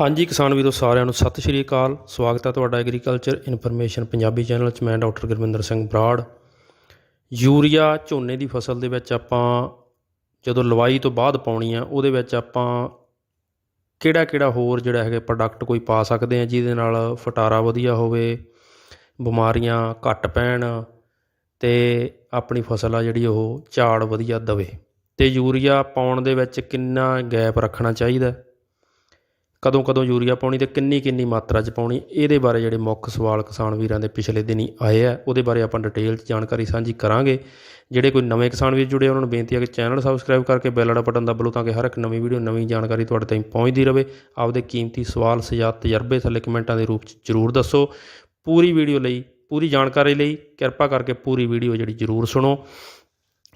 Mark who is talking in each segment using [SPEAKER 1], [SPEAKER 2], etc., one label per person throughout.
[SPEAKER 1] ਹਾਂਜੀ, ਕਿਸਾਨ ਵੀਰੋ, ਸਾਰਿਆਂ ਨੂੰ ਸਤਿ ਸ਼੍ਰੀ ਅਕਾਲ। ਸਵਾਗਤ ਹੈ ਤੁਹਾਡਾ ਐਗਰੀਕਲਚਰ ਇਨਫੋਰਮੇਸ਼ਨ ਪੰਜਾਬੀ ਚੈਨਲ 'ਚ। ਮੈਂ ਡਾਕਟਰ ਗੁਰਵਿੰਦਰ ਸਿੰਘ ਬਰਾੜ। ਯੂਰੀਆ ਝੋਨੇ ਦੀ ਫਸਲ ਦੇ ਵਿੱਚ ਆਪਾਂ ਜਦੋਂ ਲਵਾਈ ਤੋਂ ਬਾਅਦ ਪਾਉਣੀ ਆ, ਉਹਦੇ ਵਿੱਚ ਆਪਾਂ ਕਿਹੜਾ ਕਿਹੜਾ ਹੋਰ ਜਿਹੜਾ ਹੈਗਾ ਪ੍ਰੋਡਕਟ ਕੋਈ ਪਾ ਸਕਦੇ ਆ, ਜਿਹਦੇ ਨਾਲ ਫਟਾਰਾ ਵਧੀਆ ਹੋਵੇ, ਬਿਮਾਰੀਆਂ ਘੱਟ ਪੈਣ ਤੇ ਆਪਣੀ ਫਸਲ ਆ ਜਿਹੜੀ ਉਹ ਝਾੜ ਵਧੀਆ ਦਵੇ। ਤੇ ਯੂਰੀਆ ਪਾਉਣ ਦੇ ਵਿੱਚ ਕਿੰਨਾ ਗੈਪ ਰੱਖਣਾ ਚਾਹੀਦਾ? ਕਦੋਂ ਕਦੋਂ ਯੂਰੀਆ ਪਾਉਣੀ ਤੇ ਕਿੰਨੀ ਕਿੰਨੀ ਮਾਤਰਾ 'ਚ ਪਾਉਣੀ, ਇਹਦੇ ਬਾਰੇ ਜਿਹੜੇ ਮੁੱਖ ਸਵਾਲ ਕਿਸਾਨ ਵੀਰਾਂ ਦੇ ਪਿਛਲੇ ਦਿਨੀ ਆਏ ਆ, ਉਹਦੇ ਬਾਰੇ ਆਪਾਂ ਡਿਟੇਲ 'ਚ ਜਾਣਕਾਰੀ ਸਾਂਝੀ ਕਰਾਂਗੇ। ਜਿਹੜੇ ਕੋਈ ਨਵੇਂ ਕਿਸਾਨ ਵੀਰ ਜੁੜੇ ਉਹਨਾਂ ਨੂੰ ਬੇਨਤੀ ਹੈ ਕਿ ਚੈਨਲ ਸਬਸਕ੍ਰਾਈਬ ਕਰਕੇ ਬੈਲ ਵਾਲਾ ਬਟਨ ਦਬਾ ਲਓ ਤਾਂ ਕਿ ਹਰ ਇੱਕ ਨਵੀਂ ਵੀਡੀਓ ਨਵੀਂ ਜਾਣਕਾਰੀ ਤੁਹਾਡੇ ਤਾਈਂ ਪਹੁੰਚਦੀ ਰਹੇ। ਆਪਦੇ ਕੀਮਤੀ ਸਵਾਲ, ਸੁਝਾਅ, ਤਜਰਬੇ ਥੱਲੇ ਕਮੈਂਟਾਂ ਦੇ ਰੂਪ 'ਚ ਜ਼ਰੂਰ ਦੱਸੋ। ਪੂਰੀ ਵੀਡੀਓ ਲਈ, ਪੂਰੀ ਜਾਣਕਾਰੀ ਲਈ ਕਿਰਪਾ ਕਰਕੇ ਪੂਰੀ ਵੀਡੀਓ ਜਿਹੜੀ ਜ਼ਰੂਰ ਸੁਣੋ।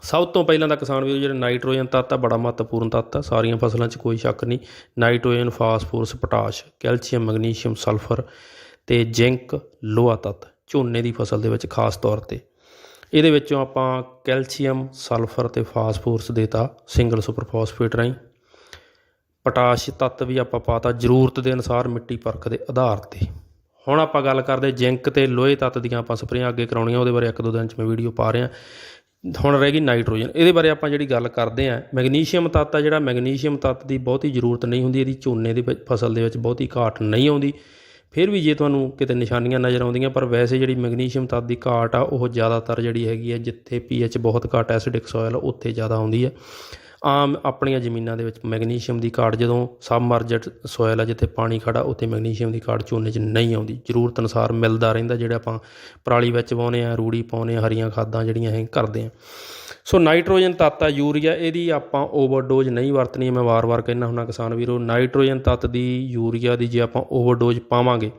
[SPEAKER 1] ਸਭ ਤੋਂ ਪਹਿਲਾਂ ਤਾਂ ਕਿਸਾਨ ਵੀਰੋ, ਜਿਹੜਾ ਨਾਈਟ੍ਰੋਜਨ ਤੱਤ ਆ, ਬੜਾ ਮਹੱਤਵਪੂਰਨ ਤੱਤ ਆ। ਸਾਰੀਆਂ ਫਸਲਾਂ 'ਚ ਕੋਈ ਸ਼ੱਕ ਨਹੀਂ। Nitrogen, phosphorus, potash, calcium, magnesium, sulphur ਤੇ ਜ਼ਿੰਕ, ਲੋਹਾ ਤੱਤ, ਝੋਨੇ ਦੀ ਫਸਲ ਦੇ ਵਿੱਚ ਖਾਸ ਤੌਰ ਤੇ। ਇਹਦੇ ਵਿੱਚੋਂ ਆਪਾਂ ਕੈਲਸ਼ੀਅਮ, ਸਲਫਰ ਤੇ ਫਾਸਫੋਰਸ ਦੇਤਾ ਸਿੰਗਲ ਸੁਪਰ ਫਾਸਫੇਟ ਰਾਹੀਂ ਪੋਟਾਸ਼ ਤੱਤ ਵੀ ਆਪਾਂ ਪਾਤਾ ਜ਼ਰੂਰਤ ਦੇ ਅਨੁਸਾਰ ਮਿੱਟੀ ਪਰਖ ਦੇ ਆਧਾਰ ਤੇ। ਹੁਣ ਆਪਾਂ ਗੱਲ ਕਰਦੇ ਜ਼ਿੰਕ ਤੇ ਲੋਹੇ ਤੱਤ ਦੀਆਂ ਆਪਾਂ ਸਪਰੇਆਂ ਅੱਗੇ ਕਰਾਉਣੀਆਂ, ਉਹਦੇ ਬਾਰੇ ਇੱਕ ਦੋ ਦਿਨ 'ਚ ਮੈਂ ਵੀਡੀਓ ਪਾ ਰਿਹਾ। ਹੁਣ ਰਹਿ ਗਈ ਨਾਈਟ੍ਰੋਜਨ। ਇਹਦੇ ਬਾਰੇ ਆਪਾਂ ਜਿਹੜੀ ਗੱਲ ਕਰਦੇ ਆਂ ਮੈਗਨੀਸ਼ੀਅਮ ਤੱਤ ਆ ਜਿਹੜਾ, ਮੈਗਨੀਸ਼ੀਅਮ ਤੱਤ ਦੀ ਬਹੁਤੀ ਜ਼ਰੂਰਤ ਨਹੀਂ ਹੁੰਦੀ, ਇਹਦੀ ਝੋਨੇ ਦੇ ਫਸਲ ਦੇ ਵਿੱਚ ਬਹੁਤੀ ਘਾਟ ਨਹੀਂ ਆਉਂਦੀ। ਫਿਰ ਵੀ ਜੇ ਤੁਹਾਨੂੰ ਕਿਤੇ ਨਿਸ਼ਾਨੀਆਂ ਨਜ਼ਰ ਆਉਂਦੀਆਂ, ਪਰ ਵੈਸੇ ਜਿਹੜੀ ਮੈਗਨੀਸ਼ੀਅਮ ਤੱਤ ਦੀ ਘਾਟ ਆ, ਉਹ ਜ਼ਿਆਦਾਤਰ ਜਿਹੜੀ ਹੈਗੀ ਹੈ ਜਿੱਥੇ ਪੀਐਚ ਬਹੁਤ ਘੱਟ ਐਸਿਡਿਕ ਸੋਇਲ ਉੱਥੇ ਜ਼ਿਆਦਾ ਆਉਂਦੀ ਹੈ ਆਮ ਆਪਣੀਆਂ ਜ਼ਮੀਨਾਂ ਦੇ ਵਿੱਚ ਮੈਗਨੀਸ਼ੀਅਮ ਦੀ ਘਾਟ ਜਦੋਂ ਸਬਮਰਜਡ ਸੋਇਲ ਆ, ਜਿੱਥੇ ਪਾਣੀ ਖੜਾ ਉੱਥੇ ਮੈਗਨੀਸ਼ੀਅਮ ਦੀ ਘਾਟ ਝੋਨੇ 'ਚ ਨਹੀਂ ਆਉਂਦੀ। ਜ਼ਰੂਰਤ ਅਨੁਸਾਰ ਮਿਲਦਾ ਰਹਿੰਦਾ, ਜਿਹੜਾ ਆਪਾਂ ਪਰਾਲੀ ਵਿੱਚ ਪਾਉਂਦੇ ਆ ਰੂੜੀ ਪਾਉਂਦੇ ਆ ਹਰੀਆਂ ਖਾਦਾਂ ਜਿਹੜੀਆਂ ਇਹ ਕਰਦੇ ਆ ਸੋ ਨਾਈਟ੍ਰੋਜਨ ਤੱਤ ਆ, ਯੂਰੀਆ, ਇਹਦੀ ਆਪਾਂ ਓਵਰਡੋਜ਼ ਨਹੀਂ ਵਰਤਣੀ, ਮੈਂ ਵਾਰ-ਵਾਰ ਕਹਿੰਦਾ ਹੁੰਦਾ ਕਿਸਾਨ ਵੀਰੋ, ਨਾਈਟ੍ਰੋਜਨ ਤੱਤ ਦੀ ਯੂਰੀਆ ਦੀ ਜੇ ਆਪਾਂ ਓਵਰਡੋਜ਼ ਪਾਵਾਂਗੇ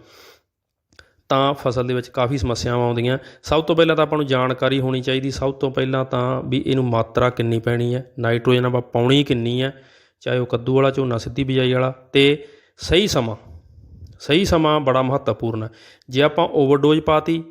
[SPEAKER 1] ਤਾਂ ਫਸਲ ਦੇ ਵਿੱਚ ਕਾਫੀ ਸਮੱਸਿਆਵਾਂ ਆਉਂਦੀਆਂ। ਸਭ ਤੋਂ ਪਹਿਲਾਂ ਤਾਂ ਆਪਾਂ ਨੂੰ ਜਾਣਕਾਰੀ ਹੋਣੀ ਚਾਹੀਦੀ। ਸਭ ਤੋਂ ਪਹਿਲਾਂ ਤਾਂ ਵੀ ਇਹਨੂੰ ਮਾਤਰਾ ਕਿੰਨੀ ਪੈਣੀ ਹੈ? ਨਾਈਟ੍ਰੋਜਨ ਆਪਾਂ ਪਾਉਣੀ ਕਿੰਨੀ ਹੈ? ਚਾਹੇ ਉਹ ਕੱਦੂ ਵਾਲਾ, ਝੋਨਾ, ਸਿੱਧੀ ਬਿਜਾਈ ਵਾਲਾ। ਤੇ ਸਹੀ ਸਮਾਂ ਸਹੀ ਸਮਾਂ ਬੜਾ ਮਹੱਤਵਪੂਰਨ ਹੈ। ਜੇ ਆਪਾਂ ਓਵਰਡੋਜ਼ ਪਾਤੀ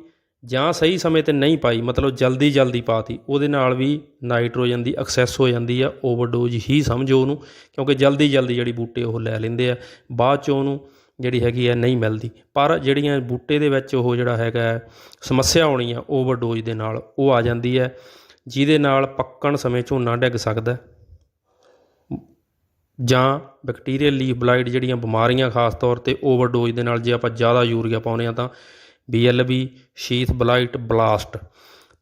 [SPEAKER 1] ਜਾਂ ਸਹੀ ਸਮੇਂ ਤੇ ਨਹੀਂ ਪਾਈ, ਮਤਲਬ ਜਲਦੀ ਜਲਦੀ ਪਾਤੀ, ਉਹਦੇ ਨਾਲ ਵੀ ਨਾਈਟ੍ਰੋਜਨ ਦੀ ਐਕਸੈਸ ਹੋ ਜਾਂਦੀ ਆ ਓਵਰਡੋਜ਼ ਹੀ ਸਮਝੋ ਉਹਨੂੰ, ਕਿਉਂਕਿ ਜਲਦੀ ਜਲਦੀ ਜਿਹੜੀ ਬੂਟੇ ਉਹ ਲੈ ਲੈਂਦੇ ਆ। ਬਾਅਦ ਚ ਉਹਨੂੰ ਜਿਹੜੀ ਹੈਗੀ ਆ ਨਹੀਂ ਮਿਲਦੀ। ਪਰ ਜਿਹੜੀਆਂ ਬੂਟੇ ਦੇ ਵਿੱਚ ਉਹ ਜਿਹੜਾ ਹੈਗਾ ਸਮੱਸਿਆ ਆਉਣੀ ਆ ਓਵਰਡੋਜ਼ ਦੇ ਨਾਲ ਉਹ ਆ ਜਾਂਦੀ ਹੈ, ਜਿਹਦੇ ਨਾਲ ਪੱਕਣ ਸਮੇਂ ਝੋਨਾ ਡਿੱਗ ਸਕਦਾ ਜਾਂ ਬੈਕਟੀਰੀਅਲ ਲੀਫ ਬਲਾਈਟ ਜਿਹੜੀਆਂ ਬਿਮਾਰੀਆਂ ਖਾਸ ਤੌਰ ਤੇ ਓਵਰਡੋਜ਼ ਦੇ ਨਾਲ ਜੇ ਆਪਾਂ ਜ਼ਿਆਦਾ ਯੂਰੀਆ ਪਾਉਂਦੇ ਆ ਤਾਂ ਬੀਐਲਬੀ ਸ਼ੀਥ ਬਲਾਈਟ ਬਲਾਸਟ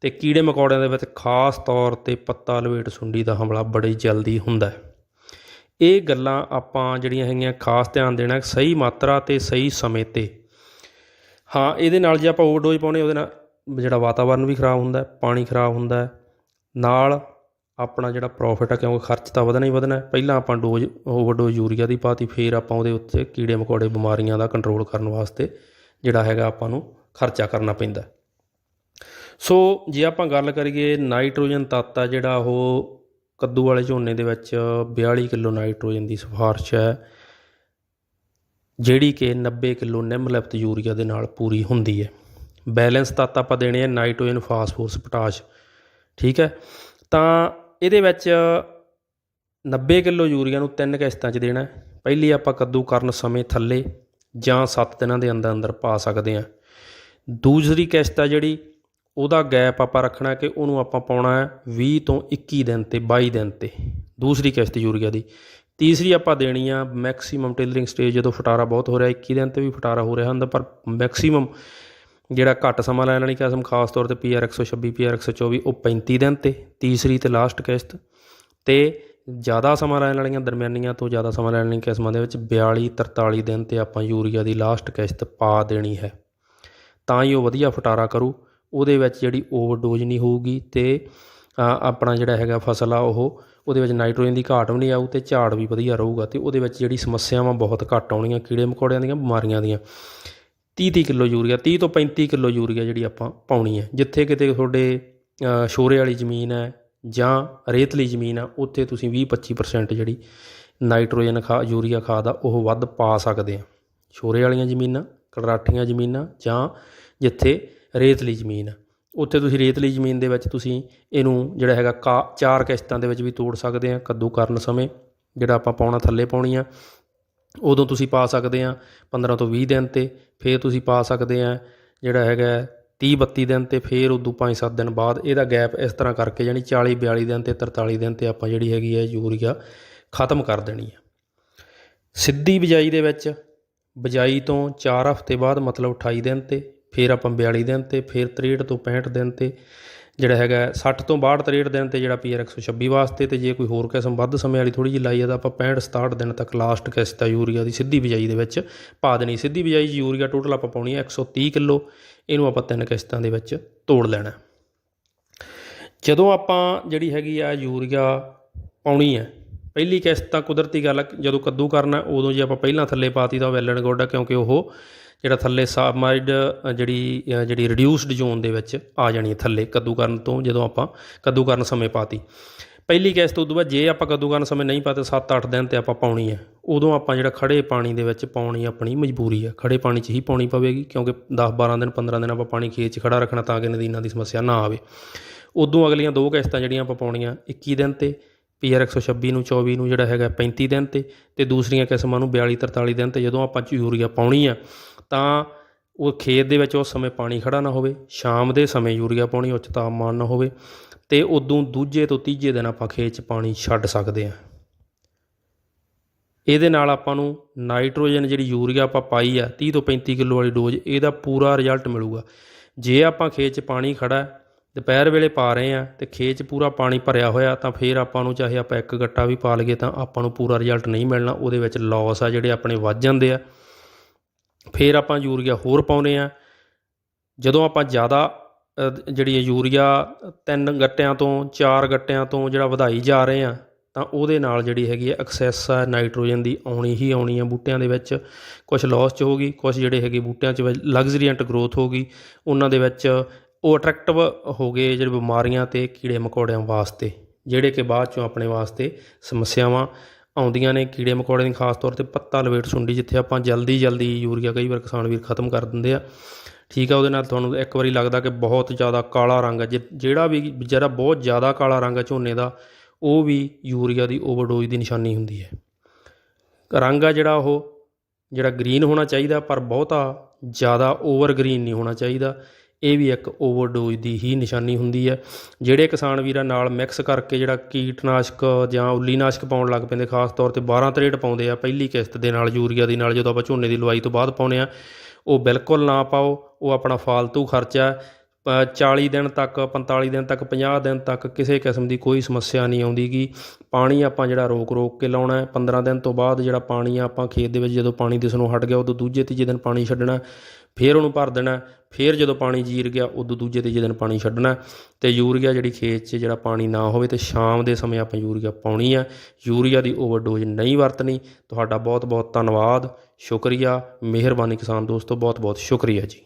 [SPEAKER 1] ਤੇ ਕੀੜੇ ਮਕੌੜਿਆਂ ਦੇ ਵਿੱਚ ਖਾਸ ਤੌਰ ਤੇ ਪੱਤਾ ਲਵੇਟ ਸੁੰਡੀ ਦਾ ਹਮਲਾ ਬੜੀ ਜਲਦੀ ਹੁੰਦਾ ਹੈ। ਇਹ ਗੱਲਾਂ ਆਪਾਂ ਜਿਹੜੀਆਂ ਹੈਗੀਆਂ ਖਾਸ ਧਿਆਨ ਦੇਣਾ ਸਹੀ ਮਾਤਰਾ ਤੇ ਸਹੀ ਸਮੇਂ ਤੇ। ਹਾਂ, ਇਹਦੇ ਨਾਲ ਜੇ ਆਪਾਂ ਓਵਰਡੋਜ਼ ਪਾਉਣੇ ਉਹਦੇ ਨਾਲ ਜਿਹੜਾ ਵਾਤਾਵਰਨ ਵੀ ਖਰਾਬ ਹੁੰਦਾ, ਪਾਣੀ ਖਰਾਬ ਹੁੰਦਾ, ਨਾਲ ਆਪਣਾ ਜਿਹੜਾ ਪ੍ਰੋਫਿਟ ਆ, ਕਿਉਂਕਿ ਖਰਚ ਤਾਂ ਵਧਣਾ ਹੀ ਵਧਣਾ ਪਹਿਲਾਂ ਆਪਾਂ ਡੋਜ਼ ਓਵਰਡੋਜ਼ ਯੂਰੀਆ ਦੀ ਪਾਤੀ, ਫਿਰ ਆਪਾਂ ਉਹਦੇ ਉੱਤੇ ਕੀੜੇ ਮਕੌੜੇ, ਬਿਮਾਰੀਆਂ ਦਾ ਕੰਟਰੋਲ ਕਰਨ ਵਾਸਤੇ ਜਿਹੜਾ ਹੈਗਾ ਆਪਾਂ ਨੂੰ ਖਰਚਾ ਕਰਨਾ ਪੈਂਦਾ ਸੋ ਜੇ ਆਪਾਂ ਗੱਲ ਕਰੀਏ ਨਾਈਟ੍ਰੋਜਨ ਤੱਤ ਆ, ਜਿਹੜਾ ਉਹ ਕੱਦੂ ਵਾਲੇ ਝੋਨੇ ਦੇ ਵਿੱਚ 42 ਕਿਲੋ ਨਾਈਟ੍ਰੋਜਨ ਦੀ ਸਿਫਾਰਿਸ਼ ਹੈ, ਜਿਹੜੀ ਕਿ 90 ਕਿਲੋ ਲਿਪਤ ਯੂਰੀਆ ਦੇ ਨਾਲ ਪੂਰੀ ਹੁੰਦੀ ਹੈ। ਬੈਲੈਂਸ ਤੱਤ ਆਪਾਂ ਦੇਣੇ ਆ ਨਾਈਟ੍ਰੋਜਨ, ਫਾਸਫੋਰਸ, ਪੋਟਾਸ਼, ਠੀਕ ਹੈ? ਤਾਂ ਇਹਦੇ ਵਿੱਚ 90 ਕਿਲੋ ਯੂਰੀਆ ਨੂੰ ਤਿੰਨ ਕਿਸ਼ਤਾਂ 'ਚ ਦੇਣਾ ਪਹਿਲੀ ਆਪਾਂ ਕੱਦੂ ਕਰਨ ਸਮੇਂ ਥੱਲੇ ਜਾਂ 7 ਦਿਨਾਂ ਦੇ ਅੰਦਰ ਅੰਦਰ ਪਾ ਸਕਦੇ ਹਾਂ। ਦੂਸਰੀ ਕਿਸ਼ਤ ਆ ਜਿਹੜੀ ਉਹਦਾ ਗੈਪ ਆਪਾਂ ਰੱਖਣਾ ਕਿ ਉਹਨੂੰ ਆਪਾਂ ਪਾਉਣਾ ਹੈ 20 ਤੋਂ 21 ਦਿਨ ਤੇ 22 ਦਿਨ ਤੇ। ਦੂਸਰੀ ਕਿਸ਼ਤ ਯੂਰੀਆ ਦੀ। ਤੀਸਰੀ ਆਪਾਂ ਦੇਣੀ ਆ ਮੈਕਸਿਮਮ ਟੇਲਰਿੰਗ ਸਟੇਜ ਜਦੋਂ ਫਟਾਰਾ ਬਹੁਤ ਹੋ ਰਿਹਾ 21 ਦਿਨ ਤੇ ਵੀ ਫਟਾਰਾ ਹੋ ਰਿਹਾ ਹੁੰਦਾ, ਪਰ ਮੈਕਸਿਮਮ ਜਿਹੜਾ ਘੱਟ ਸਮਾਂ ਲੈਣ ਵਾਲੀ ਕਿਸਮ, ਖਾਸ ਤੌਰ ਤੇ ਪੀਆਰ 126 ਪੀਆਰ 124 ਉਹ 35 ਦਿਨ ਤੇ, ਤੀਸਰੀ ਤੇ ਲਾਸਟ ਕਿਸ਼ਤ। ਤੇ ਜ਼ਿਆਦਾ ਸਮਾਂ ਲੈਣ ਵਾਲੀਆਂ ਦਰਮਿਆਨੀਆਂ ਤੋਂ ਜ਼ਿਆਦਾ ਸਮਾਂ ਲੈਣ ਵਾਲੀਆਂ ਕਿਸਮਾਂ ਦੇ ਵਿੱਚ 42 43 ਦਿਨ ਤੇ ਆਪਾਂ ਯੂਰੀਆ ਦੀ ਲਾਸਟ ਕਿਸ਼ਤ ਪਾ ਦੇਣੀ ਹੈ। ਤਾਂ ਹੀ ਉਹ ਵਧੀਆ ਫਟਾਰਾ ਕਰੂ। ਉਹਦੇ ਵਿੱਚ ਜਿਹੜੀ ਓਵਰਡੋਜ਼ ਨਹੀਂ ਹੋਊਗੀ ਤੇ ਆਪਣਾ ਜਿਹੜਾ ਹੈਗਾ ਫਸਲ ਆ ਉਹ ਉਹਦੇ ਵਿੱਚ ਨਾਈਟ੍ਰੋਜਨ ਦੀ ਘਾਟ ਵੀ ਨਹੀਂ ਆਊ ਤੇ ਝਾੜ ਵੀ ਵਧੀਆ ਰਹੂਗਾ ਤੇ ਉਹਦੇ ਵਿੱਚ ਜਿਹੜੀ ਸਮੱਸਿਆਵਾਂ ਬਹੁਤ ਘੱਟ ਆਉਣੀਆਂ ਕੀੜੇ ਮਕੌੜਿਆਂ ਦੀਆਂ ਬਿਮਾਰੀਆਂ ਦੀਆਂ। 30 30 ਕਿਲੋ ਯੂਰੀਆ 30 ਤੋਂ 35 ਕਿਲੋ ਯੂਰੀਆ ਜਿਹੜੀ ਆਪਾਂ ਪਾਉਣੀ ਹੈ। ਜਿੱਥੇ ਕਿਤੇ ਤੁਹਾਡੇ ਅ, ਸ਼ੋਰੇ ਵਾਲੀ ਜ਼ਮੀਨ ਹੈ ਜਾਂ ਰੇਤਲੀ ਜ਼ਮੀਨ ਆ ਉੱਥੇ ਤੁਸੀਂ 20 25% ਜਿਹੜੀ ਨਾਈਟ੍ਰੋਜਨ ਖਾ ਯੂਰੀਆ ਖਾਦ ਆ ਉਹ ਵੱਧ ਪਾ ਸਕਦੇ ਆ। ਸ਼ੋਰੇ ਵਾਲੀਆਂ ਜ਼ਮੀਨਾਂ ਕੜਰਾਠੀਆਂ ਜ਼ਮੀਨਾਂ ਜਾਂ ਜਿੱਥੇ ਰੇਤਲੀ ਜ਼ਮੀਨ ਆ। ਉੱਥੇ ਤੁਸੀਂ ਰੇਤਲੀ ਜ਼ਮੀਨ ਦੇ ਵਿੱਚ ਤੁਸੀਂ ਇਹਨੂੰ ਜਿਹੜਾ ਹੈਗਾ ਕਾ, ਚਾਰ ਕਿਸ਼ਤਾਂ ਦੇ ਵਿੱਚ ਵੀ ਤੋੜ ਸਕਦੇ ਆ ਕੱਦੂ ਕਰਨ ਸਮੇਂ, ਜਿਹੜਾ ਆਪਾਂ ਪਾਉਣਾ ਥੱਲੇ ਪਾਉਣੀ ਆ, ਉਦੋਂ ਤੁਸੀਂ ਪਾ ਸਕਦੇ ਆ 15 ਤੋਂ 20 ਦਿਨ ਤੇ, ਫਿਰ ਤੁਸੀਂ ਪਾ ਸਕਦੇ ਆ ਜਿਹੜਾ ਹੈਗਾ 30 32 ਦਿਨ ਤੇ, ਫਿਰ ਉਦੋਂ 5-7 ਦਿਨ ਬਾਅਦ ਇਹਦਾ ਗੈਪ ਇਸ ਤਰ੍ਹਾਂ ਕਰਕੇ ਯਾਨੀ 40 42 ਦਿਨ ਤੇ 43 ਦਿਨ ਤੇ ਆਪਾਂ ਜਿਹੜੀ ਹੈਗੀ ਹੈ ਯੂਰੀਆ ਖਤਮ ਕਰ ਦੇਣੀ ਹੈ ਸਿੱਧੀ ਬਿਜਾਈ ਦੇ ਵਿੱਚ, ਬਿਜਾਈ ਤੋਂ 4 ਹਫ਼ਤੇ ਬਾਅਦ ਮਤਲਬ 28 ਦਿਨ ਤੇ ਫਿਰ ਆਪਾਂ 42 ਦਿਨ ਤੇ, ਫਿਰ 63 ਤੋਂ 65 ਦਿਨ ਤੇ, ਜਿਹੜਾ ਹੈਗਾ 60 ਤੋਂ 62 63 ਦਿਨ ਤੇ ਜਿਹੜਾ ਪੀਆਰ 126 ਵਾਸਤੇ ਤੇ ਜੇ ਕੋਈ ਹੋਰ ਕਿਸਮ ਵੱਧ ਸਮੇਂ ਵਾਲੀ ਥੋੜੀ ਜਿਹੀ ਲਾਈ ਆ ਤਾਂ ਆਪਾਂ 65 67 ਦਿਨ ਤੱਕ ਲਾਸਟ ਕਿਸ਼ਤ ਆ ਯੂਰੀਆ ਦੀ ਸਿੱਧੀ ਬਿਜਾਈ ਦੇ ਵਿੱਚ। ਪਾ ਦੇਣੀ ਸਿੱਧੀ ਬਿਜਾਈ 'ਚ ਯੂਰੀਆ ਟੋਟਲ ਆਪਾਂ ਪਾਉਣੀ ਹੈ 130 ਕਿਲੋ, ਇਹਨੂੰ ਆਪਾਂ ਤਿੰਨ ਕਿਸ਼ਤਾਂ ਦੇ ਵਿੱਚ ਤੋੜ ਲੈਣਾ। ਜਦੋਂ ਆਪਾਂ ਜਿਹੜੀ ਹੈਗੀ ਆ ਯੂਰੀਆ ਪਾਉਣੀ ਹੈ ਪਹਿਲੀ ਕਿਸ਼ਤ ਤਾਂ ਕੁਦਰਤੀ ਗੱਲ ਆ, ਜਦੋਂ ਕੱਦੂ ਕਰਨਾ ਉਦੋਂ ਜੇ ਆਪਾਂ ਪਹਿਲਾਂ ਥੱਲੇ ਪਾਤੀ ਤਾਂ ਉਹ ਵੈਲਣ ਆ, ਕਿਉਂਕਿ ਉਹ ਜਿਹੜਾ ਥੱਲੇ ਸਾਬਮਾਈਡ ਜਿਹੜੀ ਜਿਹੜੀ ਰਿਡਿਊਸਡ ਜ਼ੋਨ ਦੇ ਵਿੱਚ ਆ ਜਾਣੀ ਹੈ ਥੱਲੇ ਕੱਦੂ ਕਰਨ ਤੋਂ, ਜਦੋਂ ਆਪਾਂ ਕੱਦੂ ਕਰਨ ਸਮੇਂ ਪਾਤੀ। ਪਹਿਲੀ ਕਿਸ਼ਤ ਤੋਂ ਬਾਅਦ ਜੇ ਆਪਾਂ ਕੱਦੂ ਕਰਨ ਸਮੇਂ ਨਹੀਂ ਪਾਤੇ 7-8 ਦਿਨ ਤੇ ਆਪਾਂ ਪਾਉਣੀ ਹੈ। ਉਦੋਂ ਆਪਾਂ ਜਿਹੜਾ ਖੜੇ ਪਾਣੀ ਦੇ ਵਿੱਚ ਪਾਉਣੀ ਆਪਣੀ ਮਜਬੂਰੀ ਹੈ। ਖੜੇ ਪਾਣੀ 'ਚ ਹੀ ਪਾਉਣੀ ਪਵੇਗੀ, ਕਿਉਂਕਿ 10-12 ਦਿਨ 15 ਦਿਨ ਆਪਾਂ ਪਾਣੀ ਖੇਤ 'ਚ ਖੜਾ ਰੱਖਣਾ ਤਾਂ ਕਿ ਨਦੀਨਾਂ ਦੀ ਸਮੱਸਿਆ ਨਾ ਆਵੇ। ਉਦੋਂ ਅਗਲੀਆਂ ਦੋ ਕਿਸ਼ਤਾਂ ਜਿਹੜੀਆਂ ਆਪਾਂ ਪਾਉਣੀਆਂ 21 ਦਿਨ ਤੇ ਪੀਆਰ 126 ਨੂੰ 24 ਨੂੰ ਜਿਹੜਾ ਹੈਗਾ 35 ਦਿਨ ਤੇ ਤੇ ਦੂਸਰੀਆਂ ਕਿਸਮਾਂ ਨੂੰ 42 43 ਦਿਨ ਤੇ ਜਦੋਂ ਆਪਾਂ ਯੂਰੀਆ ਪਾਉਣੀ ਆ, ਤਾਂ ਉਹ ਖੇਤ ਦੇ ਵਿੱਚ ਉਸ ਸਮੇਂ ਪਾਣੀ ਖੜਾ ਨਾ ਹੋਵੇ, ਸ਼ਾਮ ਦੇ ਸਮੇਂ ਯੂਰੀਆ ਪਾਉਣੀ, ਉੱਚ ਤਾਪਮਾਨ ਨਾ ਹੋਵੇ ਤੇ ਉਦੋਂ ਦੂਜੇ ਤੋਂ ਤੀਜੇ ਦਿਨ ਆਪਾਂ ਖੇਤ 'ਚ ਪਾਣੀ ਛੱਡ ਸਕਦੇ ਹਾਂ ਇਹਦੇ ਨਾਲ ਆਪਾਂ ਨੂੰ ਨਾਈਟ੍ਰੋਜਨ ਜਿਹੜੀ ਯੂਰੀਆ ਆਪਾਂ ਪਾਈ ਆ 30 ਤੋਂ 35 ਕਿਲੋ ਵਾਲੀ ਡੋਜ਼, ਇਹਦਾ ਪੂਰਾ ਰਿਜ਼ਲਟ ਮਿਲੂਗਾ। ਜੇ ਆਪਾਂ ਖੇਤ 'ਚ ਪਾਣੀ ਖੜਾ ਦੁਪਹਿਰ ਵੇਲੇ ਪਾ ਰਹੇ ਆ ਤੇ ਖੇਤ 'ਚ ਪੂਰਾ ਪਾਣੀ ਭਰਿਆ ਹੋਇਆ ਤਾਂ ਫਿਰ ਆਪਾਂ ਨੂੰ ਚਾਹੇ ਆਪਾਂ ਇੱਕ ਗੱਟਾ ਵੀ ਪਾ ਲਈਏ ਤਾਂ ਆਪਾਂ ਨੂੰ ਪੂਰਾ ਰਿਜ਼ਲਟ ਨਹੀਂ ਮਿਲਣਾ, ਉਹਦੇ ਵਿੱਚ ਲਾਸ ਆ ਜਿਹੜੇ ਆਪਣੇ ਵੱਧ ਜਾਂਦੇ ਆ। ਫਿਰ ਆਪਾਂ ਯੂਰੀਆ ਹੋਰ ਪਾਉਨੇ ਆ ਜਦੋਂ ਆਪਾਂ ਜ਼ਿਆਦਾ ਜਿਹੜੀ ਯੂਰੀਆ ਤਿੰਨ ਗੱਟਿਆਂ ਤੋਂ ਚਾਰ ਗੱਟਿਆਂ ਤੋਂ ਜਿਹੜਾ ਵਧਾਈ ਜਾ ਰਹੇ ਆ ਤਾਂ ਉਹਦੇ ਨਾਲ ਜਿਹੜੀ ਹੈਗੀ ਹੈ ਐਕਸੈਸ ਆ ਨਾਈਟ੍ਰੋਜਨ ਦੀ ਆਉਣੀ ਹੀ ਆਉਣੀ ਆ ਬੂਟਿਆਂ ਦੇ ਵਿੱਚ। ਕੁਝ ਲਾਸ ਚ ਹੋਗੀ ਕੁਝ ਜਿਹੜੇ ਹੈਗੇ ਬੂਟਿਆਂ ਚ ਲਗਜ਼ਰੀਐਂਟ ਗਰੋਥ ਹੋਗੀ ਉਹਨਾਂ ਦੇ ਵਿੱਚ ਉਹ ਅਟਰੈਕਟਿਵ ਹੋ ਗਏ ਜਿਹੜੇ ਬਿਮਾਰੀਆਂ ਤੇ ਕੀੜੇ ਮਕੌੜਿਆਂ ਵਾਸਤੇ, ਜਿਹੜੇ ਕਿ ਬਾਅਦ ਚੋਂ ਆਪਣੇ ਵਾਸਤੇ ਸਮੱਸਿਆਵਾਂ ਆਉਂਦੀਆਂ ਨੇ। ਕੀੜੇ ਮਕੌੜੇ ਦੀ ਖਾਸ ਤੌਰ ਤੇ ਪੱਤਾ ਲਵੇਟ ਸੁੰਡੀ, ਜਿੱਥੇ ਆਪਾਂ ਜਲਦੀ ਜਲਦੀ ਯੂਰੀਆ ਕਈ ਵਾਰ ਕਿਸਾਨ ਵੀਰ ਖਤਮ ਕਰ ਦਿੰਦੇ ਆ। ਠੀਕ ਆ, ਉਹਦੇ ਨਾਲ ਤੁਹਾਨੂੰ ਇੱਕ ਵਾਰੀ ਲੱਗਦਾ ਕਿ ਬਹੁਤ ਜ਼ਿਆਦਾ ਕਾਲਾ ਰੰਗ ਹੈ ਜੇ- ਜਿਹੜਾ ਵੀ ਜਿਹੜਾ ਬਹੁਤ ਜ਼ਿਆਦਾ ਕਾਲਾ ਰੰਗ ਹੈ ਝੋਨੇ ਦਾ, ਉਹ ਵੀ ਯੂਰੀਆ ਦੀ ਓਵਰਡੋਜ਼ ਦੀ ਨਿਸ਼ਾਨੀ ਹੁੰਦੀ ਹੈ। ਰੰਗ ਆ ਜਿਹੜਾ ਉਹ, ਜਿਹੜਾ ਗ੍ਰੀਨ ਹੋਣਾ ਚਾਹੀਦਾ, ਪਰ ਬਹੁਤਾ ਜ਼ਿਆਦਾ ਓਵਰ ਗ੍ਰੀਨ ਨਹੀਂ ਹੋਣਾ ਚਾਹੀਦਾ। ਇਹ ਵੀ ਇੱਕ ਓਵਰਡੋਜ਼ ਦੀ ਹੀ ਨਿਸ਼ਾਨੀ ਹੁੰਦੀ ਹੈ ਜਿਹੜੇ ਕਿਸਾਨ ਵੀਰਾਂ ਨਾਲ ਮਿਕਸ ਕਰਕੇ ਜਿਹੜਾ ਕੀਟਨਾਸ਼ਕ ਜਾਂ ਉੱਲੀਨਾਸ਼ਕ ਪਾਉਣ ਲੱਗ ਪੈਂਦੇ, ਖਾਸ ਤੌਰ ਤੇ 12 ਤਰੇਟ ਪਾਉਂਦੇ ਆ, ਪਹਿਲੀ ਕਿਸ਼ਤ ਦੇ ਨਾਲ, ਯੂਰੀਆ ਦੀ ਨਾਲ, ਜਦੋਂ ਆਪਾਂ ਝੋਨੇ ਦੀ ਲਵਾਈ ਤੋਂ ਬਾਅਦ ਪਾਉਨੇ ਆ, ਉਹ ਬਿਲਕੁਲ ਨਾ ਪਾਓ, ਉਹ ਆਪਣਾ ਫਾਲਤੂ ਖਰਚਾ ਹੈ। 40 ਦਿਨ ਤੱਕ 45 ਦਿਨ ਤੱਕ 50 ਦਿਨ ਤੱਕ ਕਿਸੇ ਕਿਸਮ ਦੀ ਕੋਈ ਸਮੱਸਿਆ ਨਹੀਂ ਆਉਂਦੀਗੀ ਪਾਣੀ ਆਪਾਂ ਜਿਹੜਾ ਰੋਕ ਰੋਕ ਕੇ ਲਾਉਣਾ ਹੈ 15 ਦਿਨ ਤੋਂ ਬਾਅਦ ਜਿਹੜਾ ਪਾਣੀ ਆ ਆਪਾਂ ਖੇਤ ਦੇ ਵਿੱਚ ਜਦੋਂ ਪਾਣੀ ਦਿਸਣੋਂ ਹਟ ਗਿਆ, ਉਦੋਂ ਦੂਜੇ ਤੀਜੇ ਦਿਨ ਪਾਣੀ ਛੱਡਣਾ ਫਿਰ ਉਹਨੂੰ ਭਰ ਦੇਣਾ, ਫਿਰ ਜਦੋਂ ਪਾਣੀ ਜੀਰ ਗਿਆ, ਉਦੋਂ ਦੂਜੇ ਤੀਜੇ ਦਿਨ ਪਾਣੀ ਛੱਡਣਾ ਤੇ ਯੂਰੀਆ ਜਿਹੜੀ ਖੇਤ 'ਚ ਜਿਹੜਾ ਪਾਣੀ ਨਾ ਹੋਵੇ ਤੇ ਸ਼ਾਮ ਦੇ ਸਮੇਂ ਆਪਾਂ ਯੂਰੀਆ ਪਾਉਣੀ ਆ। ਯੂਰੀਆ ਦੀ ਓਵਰਡੋਜ਼ ਨਹੀਂ ਵਰਤਣੀ। ਤੁਹਾਡਾ ਬਹੁਤ ਬਹੁਤ ਧੰਨਵਾਦ। ਸ਼ੁਕਰੀਆ। ਮਿਹਰਬਾਨੀ ਕਿਸਾਨ ਦੋਸਤੋ ਬਹੁਤ ਬਹੁਤ ਸ਼ੁਕਰੀਆ ਜੀ।